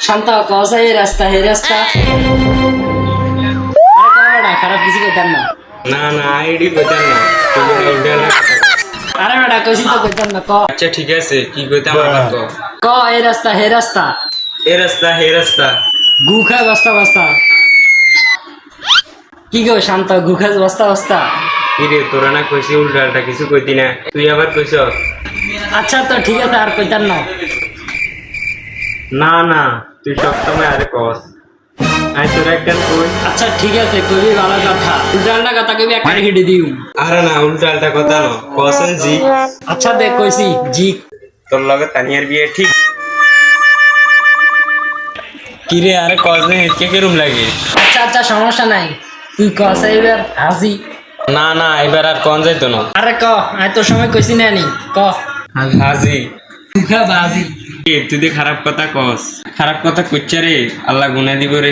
শান্ত কস এই রাস্তা এই রাস্তা। খারাপ কিছু কইতাম না। না না আইডি কইতাম না আরে বেটা কইছি তো কইতাম না ক আচ্ছা ঠিক আছে কি কইতাম আবার কও। ক এই রাস্তা হে রাস্তা। এ রাস্তা হে রাস্তা। গুখা বস্তা বস্তা। কি গো শান্ত গুখা বস্তা বস্তা। কি রে তোরা না কইছি উল্টা উল্টা কিছু কইতি না তুই আবার কইছ আচ্ছা তো ঠিক আছে আর কইতাম না। না না তুই সবসময় আরে কস। আই তোর একটা কই? আচ্ছা ঠিক আছে কবি ভালো কথা। উল্টা কথা কবি একটা হিডি দিউ। আরে না উল্টা উল্টা কথা ন। কসন জি। আচ্ছা দেখ কইছি জি। তোর লগে তানিয়ার বিয়ে ঠিক? কি রে আরে কস নে কে কেরম লাগে? আচ্ছা আচ্ছা সমস্যা নাই। তুই কস এবার হাসি না না এবার আর কোন যাইতো না। আরে ক আয় তোর সময় কইছি না নি ক। হাজি। মুখা বাজি। তুই দিয়ে খারাপ কথা কস খারাপ কথা কইছে রে আল্লাহ গুনা দিব রে